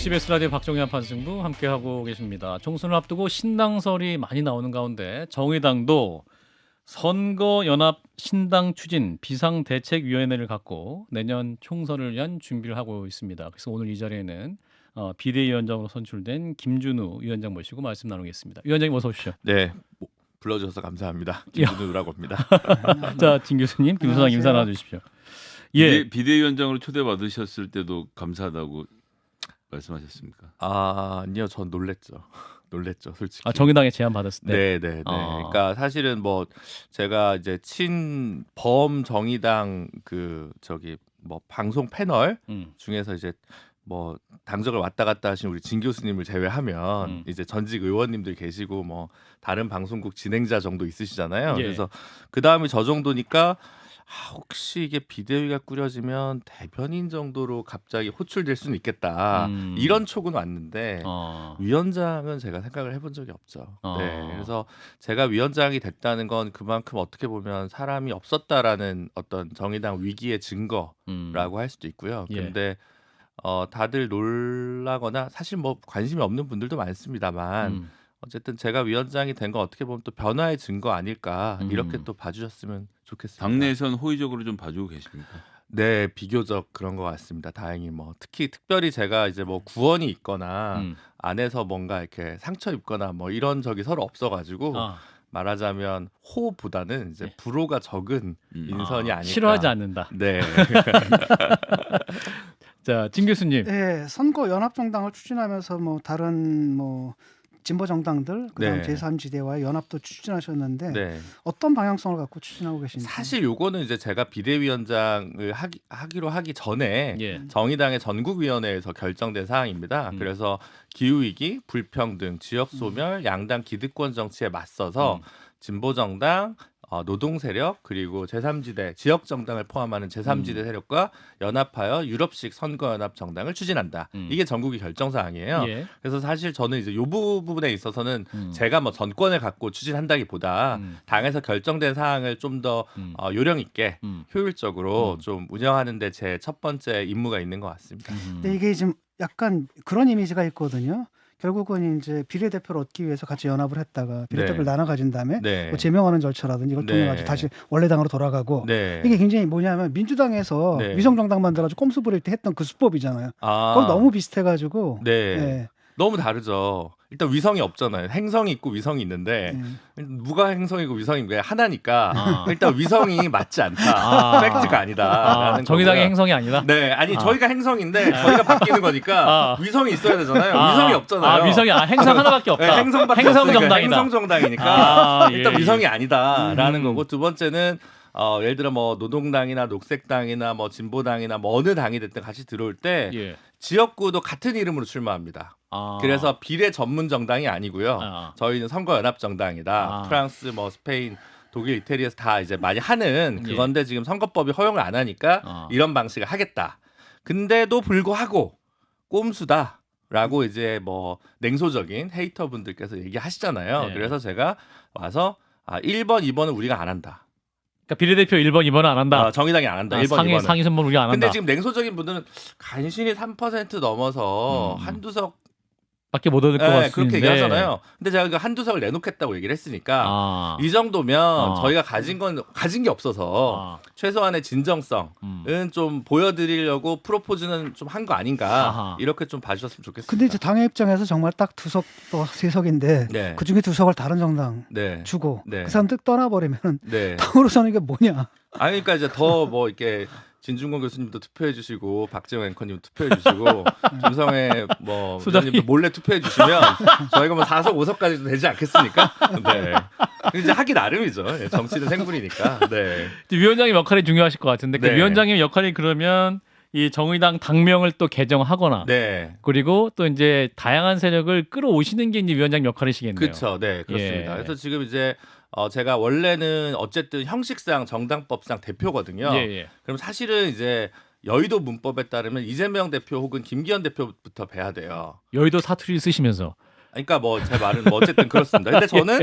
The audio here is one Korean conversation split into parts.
CBS 라디오 박종현 판승부 함께하고 계십니다. 총선을 앞두고 신당설이 많이 나오는 가운데 정의당도 선거연합 신당 추진 비상대책위원회를 갖고 내년 총선을 위한 준비를 하고 있습니다. 그래서 오늘 이 자리에는 어, 비대위원장으로 선출된 김준우 위원장 모시고 말씀 나누겠습니다. 위원장님 어서 오십시오. 네, 뭐, 불러주셔서 감사합니다. 김준우라고 합니다. 자, 진 교수님, 김 소장 인사. 나눠주십시오. 예, 비대, 비대위원장으로 초대받으셨을 때도 감사하다고 말씀하셨습니까? 아, 아니요, 전 놀랬죠. 놀랬죠, 솔직히. 아, 정의당에 제안 받았을 때. 네, 네, 네. 아. 그러니까 사실은 뭐 제가 이제 친범 정의당 그 저기 뭐 방송 패널 음, 중에서 이제 뭐 당적을 왔다 갔다 하신 우리 진 교수님을 제외하면 음. 이제 전직 의원님들 계시고 뭐 다른 방송국 진행자 정도 있으시잖아요. 예. 그래서 그 다음에 저 정도니까 아, 혹시 이게 비대위가 꾸려지면 대변인 정도로 갑자기 호출될 수는 있겠다 음. 이런 촉은 왔는데 어, 위원장은 제가 생각을 해본 적이 없죠. 어. 네, 그래서 제가 위원장이 됐다는 건 그만큼 어떻게 보면 사람이 없었다라는 어떤 정의당 위기의 증거라고 음, 할 수도 있고요. 예. 근데 어, 다들 놀라거나 사실 뭐 관심이 없는 분들도 많습니다만 음. 어쨌든 제가 위원장이 된 건 어떻게 보면 또 변화의 증거 아닐까 음. 이렇게 또 봐주셨으면 좋겠습니다. 당내에선 호의적으로 좀 봐주고 계십니까? 네 비교적 그런 것 같습니다. 다행히 뭐 특히 특별히 제가 이제 뭐 구원이 있거나 음. 안에서 뭔가 이렇게 상처 입거나 뭐 이런 적이 서로 없어가지고 아, 말하자면 호보다는 이제 예. 불호가 적은 음. 인선이 아, 아닐까. 싫어하지 않는다. 네. 자, 진 교수님. 네, 선거 연합 정당을 추진하면서 뭐 다른 뭐 진보 정당들 그다음 네. 제3지대와의 연합도 추진하셨는데 네. 어떤 방향성을 갖고 추진하고 계신지 사실 요거는 이제 제가 비대위원장을 하기, 하기로 하기 전에 예. 정의당의 전국위원회에서 결정된 사항입니다. 음. 그래서 기후위기, 불평등, 지역 소멸, 양당 기득권 정치에 맞서서 음. 진보 정당, 어, 노동 세력 그리고 제3지대 지역 정당을 포함하는 제3지대 음. 세력과 연합하여 유럽식 선거 연합 정당을 추진한다. 음. 이게 전국의 결정 사항이에요. 예. 그래서 사실 저는 이제 요 부분에 있어서는 음. 제가 뭐 전권을 갖고 추진한다기보다 음. 당에서 결정된 사항을 좀더 음. 어, 요령 있게 음. 효율적으로 음. 좀 운영하는데 제 첫 번째 임무가 있는 것 같습니다. 음. 근데 이게 지금 약간 그런 이미지가 있거든요. 결국은 이제 비례대표를 얻기 위해서 같이 연합을 했다가 비례대표를 네. 나눠 가진 다음에 네. 뭐 제명하는 절차라든지 이걸 통해 네. 가지고 다시 원래 당으로 돌아가고 네. 이게 굉장히 뭐냐면 민주당에서 네. 위성 정당 만들어가지고 꼼수 부릴 때 했던 그 수법이잖아요. 아, 그건 너무 비슷해 가지고 네. 네. 너무 다르죠. 일단 위성이 없잖아요. 행성이 있고 위성이 있는데 네. 누가 행성이고 위성인 거야 하나니까 아. 일단 위성이 맞지 않다. 아. 팩트가 아니다. 아, 정의당의 행성이 아니다. 네, 아니 아. 저희가 행성인데 저희가 바뀌는 거니까 아. 위성이 있어야 되잖아요. 아, 위성이 없잖아요. 아, 위성이 아, 행성 하나밖에 없다. 네, 행성밖에 행성 정당이다. 행성 정당이니까 아, 일단 예, 위성이 아니다라는 음. 거고 두 번째는 어, 예를 들어 뭐 노동당이나 녹색당이나 뭐 진보당이나 뭐 어느 당이 됐든 같이 들어올 때 예. 지역구도 같은 이름으로 출마합니다. 아. 그래서 비례 전문 정당이 아니고요. 아. 저희는 선거 연합 정당이다. 아. 프랑스, 뭐 스페인, 독일, 이태리에서 다 이제 많이 하는 예. 그건데 지금 선거법이 허용을 안 하니까 아. 이런 방식을 하겠다. 근데도 불구하고 꼼수다 라고 이제 뭐 냉소적인 헤이터 분들께서 얘기하시잖아요. 예. 그래서 제가 와서 아 1번, 2번은 우리가 안 한다. 그러니까 비례대표 1번, 2번은 안 한다. 아, 정의당이 안 한다. 아, 1번, 상위 2번은. 상위 선번 우리가 안 한다. 근데 지금 냉소적인 분들은 간신히 3% 넘어서 음. 한두 석 밖에 못 얻을 것 네, 같은데. 그렇게 얘기하잖아요. 근데 제가 그 한두 석을 내놓겠다고 얘기를 했으니까 아. 이 정도면 아. 저희가 가진 건 가진 게 없어서 아. 최소한의 진정성은 음. 좀 보여드리려고 프로포즈는 좀 한 거 아닌가 아하. 이렇게 좀 봐주셨으면 좋겠습니다. 근데 이제 당의 입장에서 정말 딱 두 석 또 세 석인데 네, 그 중에 두 석을 다른 정당 네, 주고 네. 그 사람들 떠나버리면 네. 당으로서는 이게 뭐냐? 아니 그러니까 이제 더 뭐 이렇게 진중권 교수님도 투표해 주시고 박재영 앵커님 투표해 주시고 김성애 뭐 소장님. 부장님도 몰래 투표해 주시면 저희가 뭐 4석 5석까지도 되지 않겠습니까? 네. 이제 하기 나름이죠. 예, 정치는 생분이니까. 네. 위원장님 역할이 중요하실 것 같은데 그 네. 위원장님 역할이 그러면 이 정의당 당명을 또 개정하거나 네. 그리고 또 이제 다양한 세력을 끌어오시는 게 이제 위원장 역할이시겠네요. 그렇죠. 네, 그렇습니다. 예. 그래서 지금 이제 어 제가 원래는 어쨌든 형식상 정당법상 대표거든요. 예, 예. 그럼 사실은 이제 여의도 문법에 따르면 이재명 대표 혹은 김기현 대표부터 뵈야 돼요. 여의도 사투리를 쓰시면서 그러니까 뭐 제 말은 뭐 어쨌든 그렇습니다. 근데 저는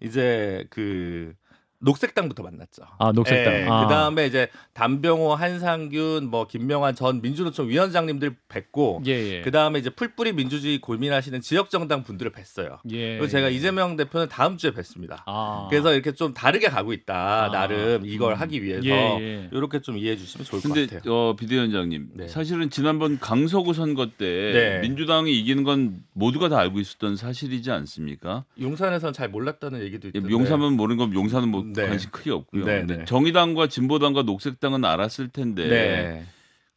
이제 그 녹색당부터 만났죠. 아 녹색당. 예, 아. 그 다음에 이제 담병호, 한상균, 뭐 김명환 전 민주노총 위원장님들 뵙고 예, 예. 그 다음에 이제 풀뿌리 민주주의 고민하시는 지역 정당 분들을 뵀어요. 예. 그리고 제가 이재명 대표는 다음 주에 뵙습니다. 아. 그래서 이렇게 좀 다르게 가고 있다. 아. 나름 이걸 음. 하기 위해서 예, 예. 이렇게 좀 이해해 주시면 좋을 것 근데 같아요. 어, 비대위원장님 네. 사실은 지난번 강서구 선거 때 네. 민주당이 이기는 건 모두가 다 알고 있었던 사실이지 않습니까? 용산에서는 잘 몰랐다는 얘기도 있던데. 용산은 모르는 건 용산은 뭐 네. 관심 크게 없고요. 네, 네. 정의당과 진보당과 녹색당은 알았을 텐데 네.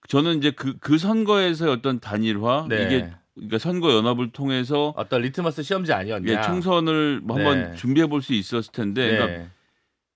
저는 이제 그그 선거에서의 어떤 단일화 네. 이게 그러니까 선거 연합을 통해서 어떤 리트머스 시험지 아니었냐. 이게 총선을 뭐 한번 네. 준비해 볼 수 있었을 텐데 네. 그러니까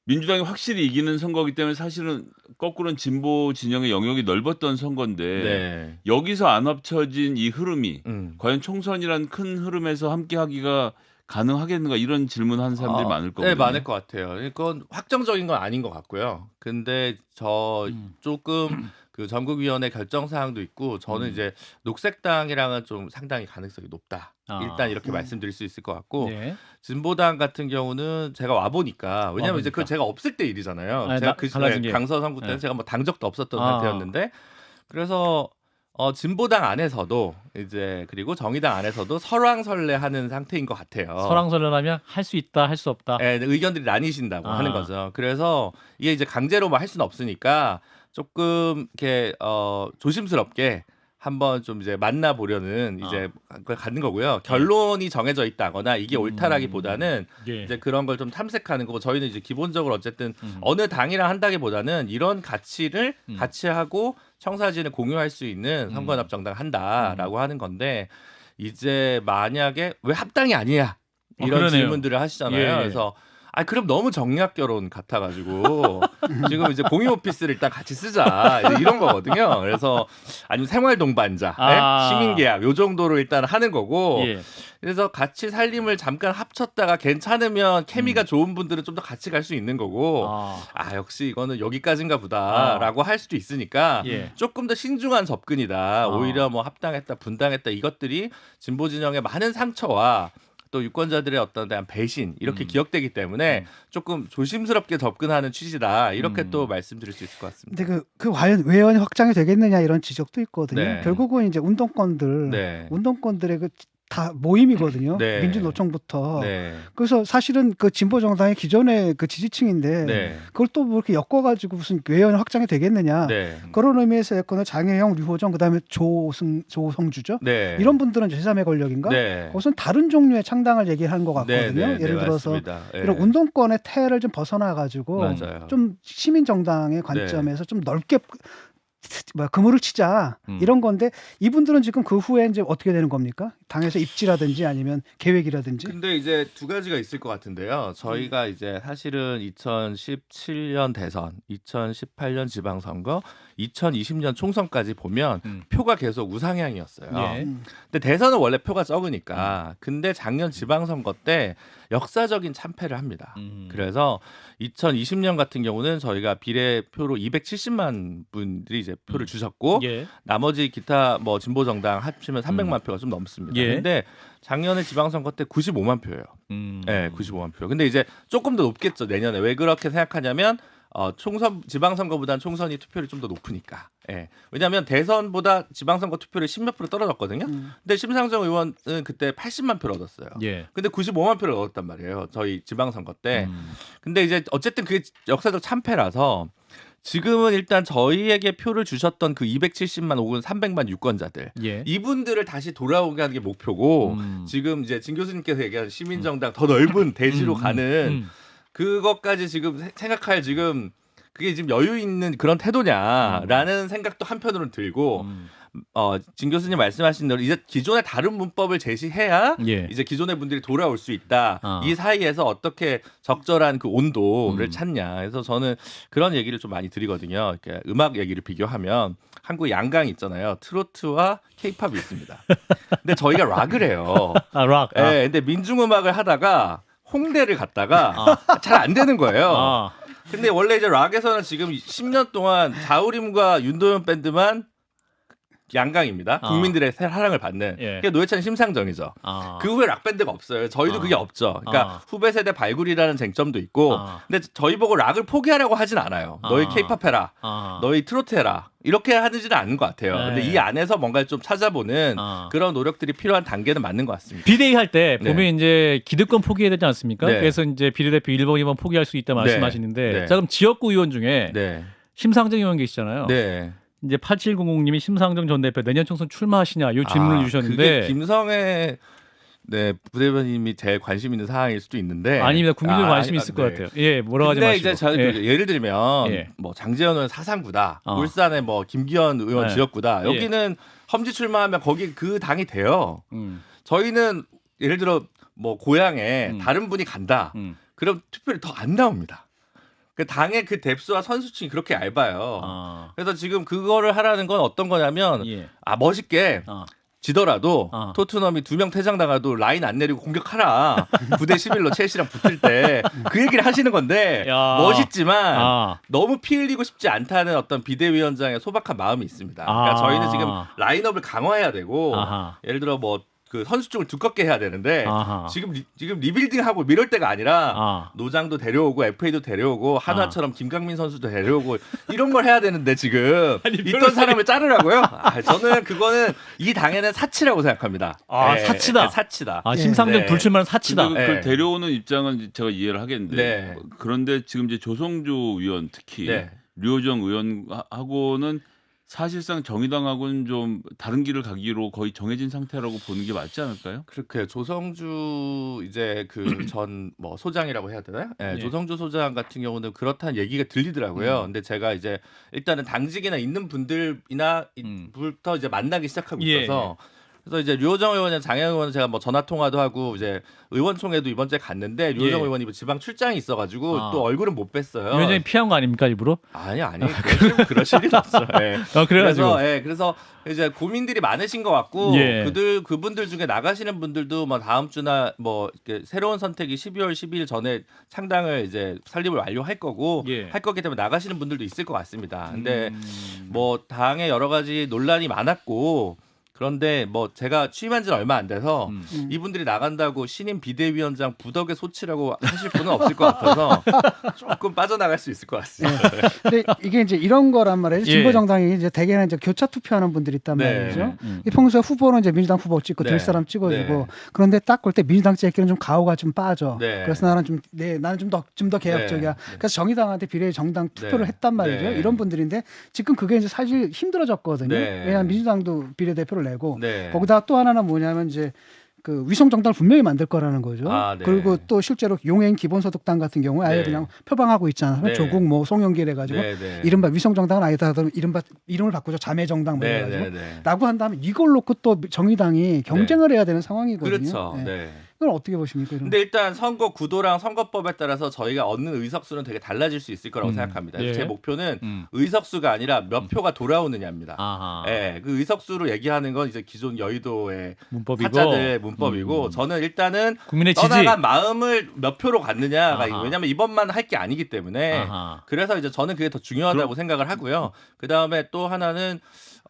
민주당이 확실히 이기는 선거기 때문에 사실은 거꾸로는 진보 진영의 영역이 넓었던 선거인데 네. 여기서 안 합쳐진 이 흐름이 음. 과연 총선이란 큰 흐름에서 함께 하기가 가능하겠는가 이런 질문 하는 사람들이 아, 많을 거거든요. 네, 많을 것 같아요. 이건 확정적인 건 아닌 것 같고요. 근데 저 음. 조금 그 전국위원회 결정 사항도 있고 저는 음. 이제 녹색당이랑은 좀 상당히 가능성이 높다. 아. 일단 이렇게 음. 말씀드릴 수 있을 것 같고 네. 진보당 같은 경우는 제가 와 보니까 왜냐면 이제. 그 제가 없을 때 일이잖아요. 아, 제가 나- 그 시절에 게. 강서 선구 때는 네. 제가 뭐 당적도 없었던 아. 상태였는데 그래서 어 진보당 안에서도 이제 그리고 정의당 안에서도 설왕설래하는 상태인 것 같아요. 설왕설래라면 할 수 있다, 할 수 없다. 예, 의견들이 나뉘신다고 아. 하는 거죠. 그래서 이게 이제 강제로 뭐 할 수는 없으니까 조금 이렇게 어 조심스럽게 한번 좀 이제 만나 보려는 이제 그걸 갖는 거고요. 결론이 정해져 있다거나 이게 음. 옳다라기보다는 예. 이제 그런 걸 좀 탐색하는 거고 저희는 이제 기본적으로 어쨌든 음. 어느 당이랑 한다기보다는 이런 가치를 음. 같이 하고 청사진을 공유할 수 있는 정당 음. 한다라고 하는 건데 이제 만약에 왜 합당이 아니냐 어, 이런 그러네요. 질문들을 하시잖아요. 예, 예. 그래서 아 그럼 너무 정략 결혼 같아가지고 지금 이제 공유 오피스를 일단 같이 쓰자 이런 거거든요. 그래서 아니면 생활 동반자, 아. 시민 계약 요 정도로 일단 하는 거고 예. 그래서 같이 살림을 잠깐 합쳤다가 괜찮으면 케미가 좋은 분들은 좀 더 같이 갈 수 있는 거고 아. 아 역시 이거는 여기까지인가 보다라고 할 수도 있으니까 예. 조금 더 신중한 접근이다. 아. 오히려 뭐 합당했다, 분당했다 이것들이 진보 진영의 많은 상처와 또 유권자들의 어떤 대한 배신 이렇게 음. 기억되기 때문에 음. 조금 조심스럽게 접근하는 취지다 이렇게 음. 또 말씀드릴 수 있을 것 같습니다. 근데 그, 그 과연 외연이 확장이 되겠느냐 이런 지적도 있거든요. 네. 결국은 이제 운동권들, 네. 운동권들의 그 다 모임이거든요. 네. 민주노총부터. 네. 그래서 사실은 그 진보 정당의 기존의 그 지지층인데 네. 그걸 또 뭐 이렇게 엮어가지고 무슨 외연 확장이 되겠느냐. 네. 그런 의미에서 예컨대 장혜영, 류호정, 그다음에 조승 조성주죠. 네. 이런 분들은 제3의 권력인가? 네. 그것은 다른 종류의 창당을 얘기하는 것 같거든요. 예를 네, 들어서. 이런 운동권의 태를 좀 벗어나 가지고. 좀 시민 정당의 관점에서 좀 넓게 뭐 그물을 치자 음. 이런 건데 이분들은 지금 그 후에 이제 어떻게 되는 겁니까? 당에서 입지라든지 아니면 계획이라든지. 근데 이제 두 가지가 있을 것 같은데요. 음. 저희가 이제 사실은 2017년 대선, 2018년 지방선거, 2020년 총선까지 보면 음. 표가 계속 우상향이었어요. 예. 음. 근데 대선은 원래 표가 적으니까. 근데 작년 지방선거 때 역사적인 참패를 합니다. 음. 그래서 2020년 같은 경우는 저희가 비례표로 270만 분들이 이제 표를 음. 주셨고 예. 나머지 기타 뭐 진보 정당 합치면 300만 음. 표가 좀 넘습니다. 예. 근데 작년에 지방선거 때 95만 표예요. 음. 네, 95만 표. 근데 이제 조금 더 높겠죠 내년에. 왜 그렇게 생각하냐면 어, 총선 지방선거보다는 총선이 투표율이 좀 더 높으니까. 예. 왜냐하면 대선보다 지방선거 투표율이 10몇 프로 떨어졌거든요. 음. 근데 심상정 의원은 그때 80만 표를 얻었어요. 예. 근데 95만 표를 얻었단 말이에요. 저희 지방선거 때. 음. 근데 이제 어쨌든 그게 역사적 참패라서 지금은 일단 저희에게 표를 주셨던 그 270만 혹은 300만 유권자들 예. 이분들을 다시 돌아오게 하는 게 목표고 음. 지금 이제 진 교수님께서 얘기한 시민정당 더 넓은 대지로 음, 음, 가는 음. 그것까지 지금 세- 생각할 지금 그게 지금 여유 있는 그런 태도냐라는 생각도 한편으로는 들고 음. 어, 진 교수님 말씀하신 대로 이제 기존의 다른 문법을 제시해야 예. 이제 기존의 분들이 돌아올 수 있다. 아. 이 사이에서 어떻게 적절한 그 온도를 음. 찾냐. 그래서 저는 그런 얘기를 좀 많이 드리거든요. 이렇게 음악 얘기를 비교하면 한국 양강 있잖아요. 트로트와 케이팝이 있습니다. 근데 저희가 락을 해요. 아, 락. 예, 아. 근데 민중 음악을 하다가 홍대를 갔다가 잘안 되는 거예요. 아. 근데 원래 이제 락에서는 지금 10년 동안 자우림과 윤도현 밴드만 양강입니다. 아. 국민들의 사랑을 받는. 예. 그게 노회찬 심상정이죠. 아. 그 후에 락 밴드가 없어요. 저희도 아. 그게 없죠. 그러니까 아. 후배 세대 발굴이라는 쟁점도 있고. 아. 근데 저희 보고 락을 포기하라고 하진 않아요. 너희 아. 케이팝 해라. 아. 너희 트로트 해라. 이렇게 하지는 않는 것 같아요. 네. 근데 이 안에서 뭔가를 좀 찾아보는 아. 그런 노력들이 필요한 단계는 맞는 것 같습니다. 비대위 할때 네. 보면 이제 기득권 포기해야 되지 않습니까? 네. 그래서 이제 비례대표 1번, 2번 포기할 수 있다 말씀하시는데 네. 자 그럼 지역구 의원 중에 네. 심상정 의원 계시잖아요. 네. 이제 8700님이 심상정 전 대표 내년 총선 출마하시냐 이 질문을 아, 주셨는데 그게 김성애 네 부대변님이 제일 관심 있는 사항일 수도 있는데 아닙니다. 국민들 아, 관심 아니, 있을 네. 것 같아요. 예, 뭐라고 하지 마시고. 이제 저, 예. 그 예를 들면 예. 뭐 장재현 의원 사상구다, 어. 울산의 뭐 김기현 의원 네. 지역구다. 예. 여기는 험지 출마하면 거기 그 당이 돼요. 음, 저희는 예를 들어 뭐 고향에 음. 다른 분이 간다. 음. 그럼 투표율이 더 안 나옵니다. 그 당의 그 뎁스와 선수층이 그렇게 얇아요. 아, 그래서 지금 그거를 하라는 건 어떤 거냐면 예. 아 멋있게 아, 지더라도 아. 토트넘이 두 명 퇴장 당해도 라인 안 내리고 공격하라. 9대 11로 첼시랑 붙을 때 그 얘기를 하시는 건데 야. 멋있지만 아, 너무 피 흘리고 싶지 않다는 어떤 비대위원장의 소박한 마음이 있습니다. 그러니까 아. 저희는 지금 라인업을 강화해야 되고 아하, 예를 들어 뭐 그 선수층을 두껍게 해야 되는데 아하. 지금 리, 지금 리빌딩하고 이럴 때가 아니라 아, 노장도 데려오고 FA도 데려오고 한화처럼 김강민 선수도 데려오고 이런 걸 해야 되는데 지금 아니, 있던. 사람을 자르라고요? 아, 저는 그거는 이 당에는 사치라고 생각합니다. 아, 예, 사치다. 예, 사치다. 아 예. 심상정 네. 불출마는 사치다. 네. 데려오는 입장은 제가 이해를 하겠는데 네. 그런데 지금 이제 조성주 의원 특히 네. 류호정 의원하고는 사실상 정의당하고는 좀 다른 길을 가기로 거의 정해진 상태라고 보는 게 맞지 않을까요? 그렇게 조성주 이제 그 전 뭐 소장이라고 해야 되나요? 예, 예. 조성주 소장 같은 경우는 그렇다는 얘기가 들리더라고요. 음. 근데 제가 이제 일단은 당직이나 있는 분들이나 음. 부터 이제 만나기 시작하고 예, 있어서 그래서 이제 류호정 의원이랑 장현 의원은 제가 뭐 전화 통화도 하고 이제 의원총회도 이번 주에 갔는데 류호정 예. 의원이 뭐 지방 출장이 있어가지고 아. 또 얼굴은 못 뵀어요. 위원장이 피한 거 아닙니까 일부러? 아니 아니 그러실, 그러실 일 없어. 예. 아 그래가지고 그래서 예, 그래서 이제 고민들이 많으신 것 같고 예. 그들 그분들 중에 나가시는 분들도 뭐 다음 주나 뭐 새로운 선택이 12월 12일 전에 창당을 이제 설립을 완료할 거고 예. 할 거기 때문에 나가시는 분들도 있을 것 같습니다. 근데 음. 뭐 당에 여러 가지 논란이 많았고 그런데 뭐 제가 취임한 지는 얼마 안 돼서 음. 음. 이분들이 나간다고 신임 비대위원장 부덕의 소치라고 하실 분은 없을 것 같아서 조금 빠져나갈 수 있을 것 같습니다. 근데 이게 이제 이런 거란 말이에요. 예. 진보 정당이 이제 대개는 이제 교차 투표하는 분들이 있단 네. 말이죠. 음. 이 평소에 후보는 이제 민주당 후보 찍고 네. 될 사람 찍어주고 네. 그런데 딱 볼 때 민주당 찍기는 좀 가오가 좀 빠져. 네. 그래서 나는 좀 네, 나는 좀 더 좀 더 개혁적이야. 네. 네. 그래서 정의당한테 비례 정당 투표를 네. 했단 말이죠. 네. 이런 분들인데 지금 그게 이제 사실 힘들어졌거든요. 네. 왜냐하면 민주당도 비례 대표를 내고 네. 거기다 또 하나는 뭐냐면 이제 그 위성 정당을 분명히 만들 거라는 거죠. 아, 네. 그리고 또 실제로 용해인 기본소득당 같은 경우에 아예 네. 그냥 표방하고 있잖아요. 네. 조국 뭐 송영길 해가지고 네, 네. 이른바 위성 정당은 아니다 하더라도 이른바 이름을 바꾸죠 자매 정당 뭐 네, 해가지고 네, 네. 라고 한다면 이걸 놓고 또 정의당이 경쟁을 해야 되는 상황이거든요. 그렇죠. 이건 어떻게 보십니까? 이런 근데 일단 선거 구도랑 선거법에 따라서 저희가 얻는 의석수는 되게 달라질 수 있을 거라고 음. 생각합니다. 예. 제 목표는 음. 의석수가 아니라 몇 표가 돌아오느냐입니다. 아하. 예, 그 의석수로 얘기하는 건 이제 기존 여의도의 문법이고 타짜들의 문법이고 음. 저는 일단은 국민의 지지. 떠나간 마음을 몇 표로 갔느냐가 아하. 왜냐면 이번만 할 게 아니기 때문에 아하. 그래서 이제 저는 그게 더 중요하다고 생각을 하고요. 그 다음에 또 하나는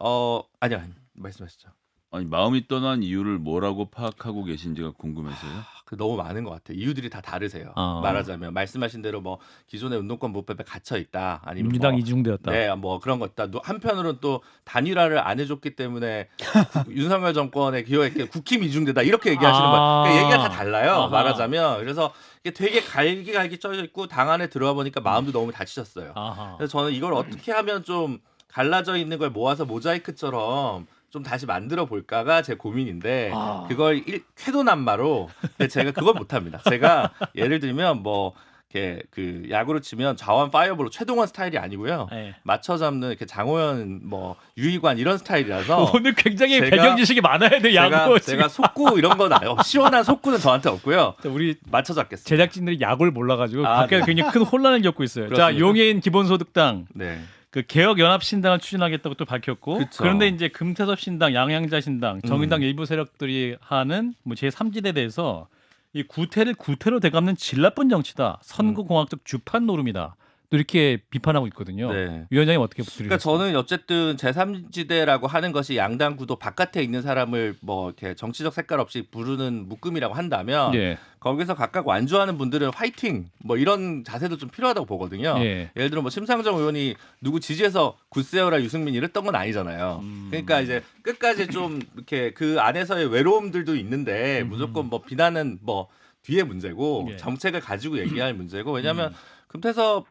어 아니요 아니, 말씀하시죠. 아니 마음이 떠난 이유를 뭐라고 파악하고 계신지가 궁금해서요. 그 너무 많은 것 같아요. 이유들이 다 다르세요. 아. 말하자면 말씀하신 대로 뭐 기존의 운동권 무법에 갇혀 있다. 아니면 민주당 뭐, 이중되었다. 네, 뭐 그런 것 있다. 노- 한편으로는 또 단일화를 안 해줬기 때문에 구- 윤석열 정권의 기여했게 국힘 이중대다 이렇게 얘기하시는 아. 거예요. 그러니까 얘기가 다 달라요. 아하. 말하자면 그래서 이게 되게 갈기갈기 쪄져 있고 당 안에 들어와 보니까 마음도 너무 다치셨어요. 아하. 그래서 저는 이걸 어떻게 하면 좀 갈라져 있는 걸 모아서 모자이크처럼 좀 다시 만들어 볼까가 제 고민인데 아. 그걸 일, 쾌도난마로 제가 그걸 못합니다. 제가 예를 들면 뭐 이렇게 그 야구로 치면 좌완 파이어볼로 최동원 스타일이 아니고요. 네. 맞춰 잡는 이렇게 장호연 뭐 유희관 이런 스타일이라서 오늘 굉장히 제가- 배경 지식이 많아야 돼 제가 야구. 제가 속구 이런 건 아니요 시원한 속구는 저한테 없고요. 지금. 우리 맞춰 잡겠습니다. 제작진들이 야구를 몰라가지고 아, 밖에 네. 굉장히 큰 혼란을 겪고 있어요. 자 그렇습니다. 용해인 기본소득당 네. 그 개혁 연합 신당을 추진하겠다고 또 밝혔고 그쵸. 그런데 이제 금태섭 신당, 양양자 신당, 정의당 음. 일부 세력들이 하는 뭐 제 3지대 대해서 이 구태를 구태로 되갚는 질 나쁜 정치다. 선거 공학적 주판 노름이다. 또 이렇게 비판하고 있거든요. 네. 위원장님 어떻게 그러니까 부탁드리겠습니까? 저는 어쨌든 제3지대라고 하는 것이 양당 구도 바깥에 있는 사람을 뭐 이렇게 정치적 색깔 없이 부르는 묶음이라고 한다면 예. 거기서 각각 완주하는 분들은 화이팅 뭐 이런 자세도 좀 필요하다고 보거든요. 예. 예를 들어 뭐 심상정 의원이 누구 지지해서 굿세어라 유승민 이랬던 건 아니잖아요. 음. 그러니까 이제 끝까지 좀 이렇게 그 안에서의 외로움들도 있는데 음. 무조건 뭐 비난은 뭐 뒤에 문제고 예. 정책을 가지고 얘기할 문제고 왜냐하면 음. 금태섭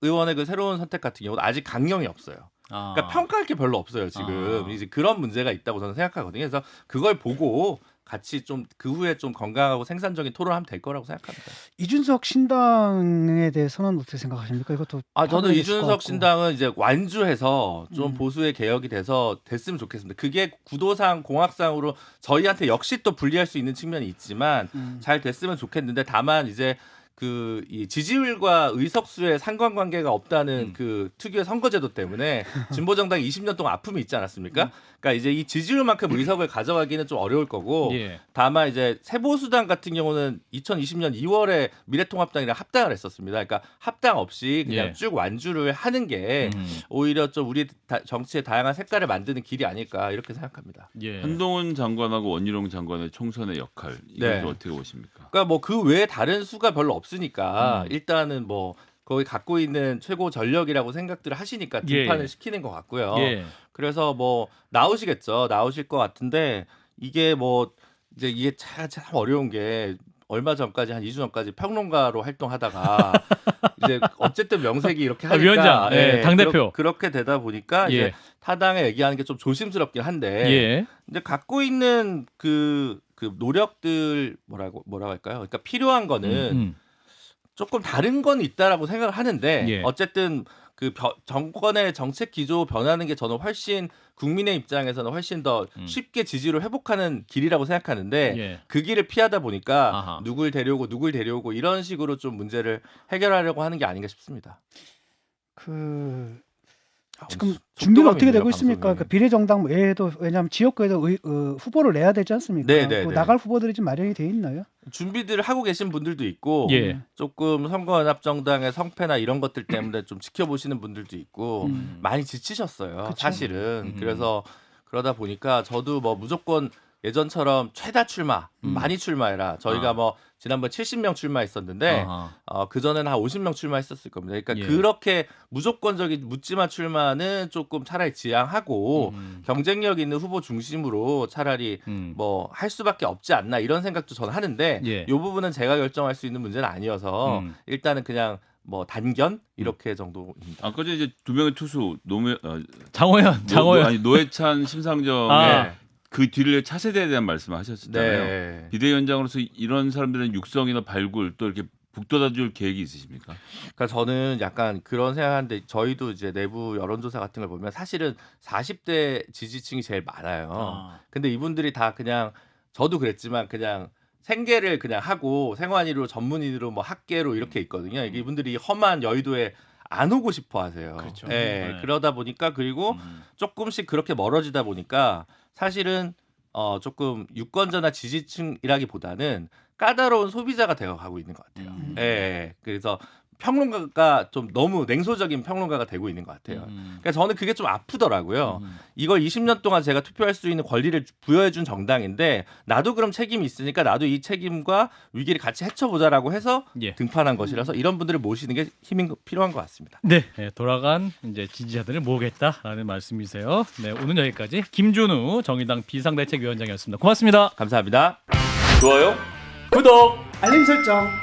의원의 그 새로운 선택 같은 경우는 아직 강령이 없어요. 아. 그러니까 평가할 게 별로 없어요 지금 아. 이제 그런 문제가 있다고 저는 생각하거든요. 그래서 그걸 보고 같이 좀 그 후에 좀 건강하고 생산적인 토론하면 될 거라고 생각합니다. 이준석 신당에 대해서는 어떻게 생각하십니까? 이것도 아 저는 이준석. 신당은 이제 완주해서 좀 음. 보수의 개혁이 돼서 됐으면 좋겠습니다. 그게 구도상 공학상으로 저희한테 역시 또 불리할 수 있는 측면이 있지만 음. 잘 됐으면 좋겠는데 다만 이제 그 이 지지율과 의석수의 상관관계가 없다는 음. 그 특유의 선거제도 때문에 진보 정당이 20년 동안 아픔이 있지 않았습니까? 음. 그러니까 이제 이 지지율만큼 의석을 가져가기는 좀 어려울 거고 예. 다만 이제 새보수당 같은 경우는 2020년 2월에 미래통합당이랑 합당을 했었습니다. 그러니까 합당 없이 그냥 예. 쭉 완주를 하는 게 음. 오히려 좀 우리 다- 정치의 다양한 색깔을 만드는 길이 아닐까 이렇게 생각합니다. 예. 한동훈 장관하고 원희룡 장관의 총선의 역할 이걸 네. 좀 어떻게 보십니까? 그러니까 뭐 그 외에 다른 수가 별로 없 으니까 음. 일단은 뭐 거기 갖고 있는 최고 전력이라고 생각들을 하시니까 예, 등판을 예. 시키는 것 같고요. 예. 그래서 뭐 나오시겠죠. 나오실 것 같은데 이게 뭐 이제 이게 참, 참 어려운 게 얼마 전까지 한 2주 전까지 평론가로 활동하다가 이제 어쨌든 명색이 이렇게 아, 하니까 위원장, 예, 당 대표. 그렇, 게 되다 보니까 예. 이제 타당에 얘기하는 게 좀 조심스럽긴 한데 예. 이제 갖고 있는 그, 그 노력들 뭐라고 뭐라고 할까요? 그러니까 필요한 거는 음. 조금 다른 건 있다라고 생각을 하는데 예. 어쨌든 그 벼- 정권의 정책 기조 변하는 게 저는 훨씬 국민의 입장에서는 훨씬 더 음. 쉽게 지지를 회복하는 길이라고 생각하는데 예. 그 길을 피하다 보니까 아하. 누굴 데려오고 누굴 데려오고 이런 식으로 좀 문제를 해결하려고 하는 게 아닌가 싶습니다. 그 아, 지금 오늘 준비가 어떻게 되고 있습니까? 방송에. 그 비례정당 외에도 왜냐하면 지역구에도 의- 어, 후보를 내야 되지 않습니까? 네, 네, 그 네. 나갈 후보들이 좀 마련이 돼 있나요? 준비들을 하고 계신 분들도 있고 예. 조금 선거연합정당의 성패나 이런 것들 때문에 좀 지켜보시는 분들도 있고 음. 많이 지치셨어요. 그쵸. 사실은 음. 그래서 그러다 보니까 저도 뭐 무조건 예전처럼 최다 출마 음. 많이 출마해라. 저희가 아. 뭐 지난번 70명 출마했었는데 아하. 어, 그 전에는 한 50명 출마했었을 겁니다. 그러니까 예. 그렇게 무조건적인 묻지마 출마는 조금 차라리 지양하고 음. 경쟁력 있는 후보 중심으로 차라리 음. 뭐할 수밖에 없지 않나 이런 생각도 저는 하는데 예. 이 부분은 제가 결정할 수 있는 문제는 아니어서 음. 일단은 그냥 뭐 단견 이렇게 정도입니다. 아까 전에 이제 두 명의 투수 노무 어, 장호연, 노, 장호연. 아니 노회찬 심상정의 아. 그 뒤를 차세대에 대한 말씀하셨잖아요. 네. 비대위원장으로서 이런 사람들은 육성이나 발굴 또 이렇게 북돋아줄 계획이 있으십니까? 그러니까 저는 약간 그런 생각하는데 저희도 이제 내부 여론조사 같은 걸 보면 사실은 40대 지지층이 제일 많아요. 아. 근데 이분들이 다 그냥 저도 그랬지만 그냥 생계를 그냥 하고 생활인으로 전문인으로 뭐 학계로 이렇게 있거든요. 이게 이분들이 험한 여의도에 안 오고 싶어 하세요. 그렇죠. 예, 네. 그러다 보니까 그리고 음. 조금씩 그렇게 멀어지다 보니까 사실은 어 조금 유권자나 지지층이라기보다는 까다로운 소비자가 되어 가고 있는 것 같아요. 음. 예. 그래서 평론가가 좀 너무 냉소적인 평론가가 되고 있는 것 같아요. 음. 그러니까 저는 그게 좀 아프더라고요. 음. 이걸 20년 동안 제가 투표할 수 있는 권리를 부여해 준 정당인데 나도 그럼 책임이 있으니까 나도 이 책임과 위기를 같이 헤쳐보자라고 해서 예. 등판한 것이라서 이런 분들을 모시는 게 힘이 필요한 것 같습니다. 네, 네, 돌아간 이제 지지자들을 모으겠다라는 말씀이세요. 네, 오늘 여기까지 김준우 정의당 비상대책위원장이었습니다. 고맙습니다. 감사합니다. 좋아요, 구독. 알림 설정.